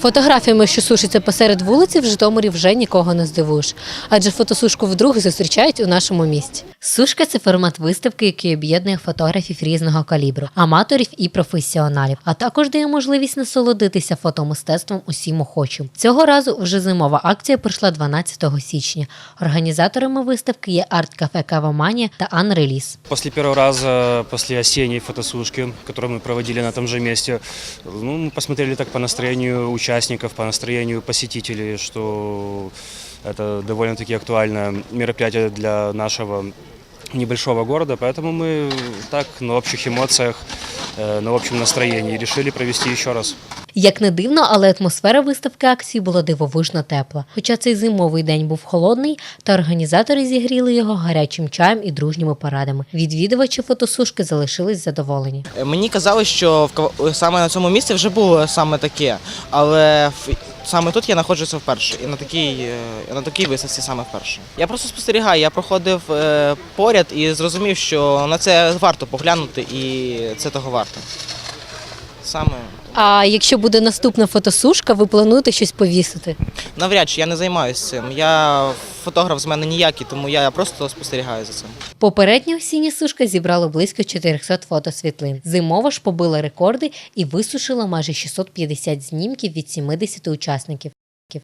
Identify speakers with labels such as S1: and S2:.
S1: Фотографіями, що сушаться посеред вулиці, в Житомирі вже нікого не здивуєш, адже фотосушку вдруге зустрічають у нашому місті. Сушка це формат виставки, який об'єднує фотографів різного калібру, аматорів і професіоналів, а також дає можливість насолодитися фотомистецтвом усім охочим. Цього разу вже зимова акція пройшла 12 січня. Організаторами виставки є арт-кафе Каваманія та Анреліс.
S2: После первого раза, после осенней фотосушки, которую мы проводили на том же месте, ну, мы посмотрели так по настроению участников, по настроению посетителей, что это довольно-таки актуальное мероприятие для нашего небольшого города, поэтому мы так на общих эмоциях, э, на общем настроении решили провести еще раз.
S1: Як не дивно, але атмосфера виставки акції була дивовижно тепла. Хоча цей зимовий день був холодний, та організатори зігріли його гарячим чаєм і дружніми порадами. Відвідувачі фотосушки залишились задоволені.
S3: Е, Мені казали, що в саме на цьому місці вже було саме таке, але в- саме тут я знаходжуся вперше, і на такій, е, на такій виставці саме вперше. Я просто спостерігаю, я проходив е, поряд і зрозумів, що на це варто поглянути, і це того варто. Саме
S1: А якщо буде наступна фотосушка, ви плануєте щось повісити?
S3: навряд чи я не займаюся цим. Я фотограф з мене ніякий, тому я просто спостерігаю за цим.
S1: Попередня осіння сушка зібрала близько 400 фотосвітлин. Зимова ж побила рекорди і висушила майже 650 знімків від 70 учасників.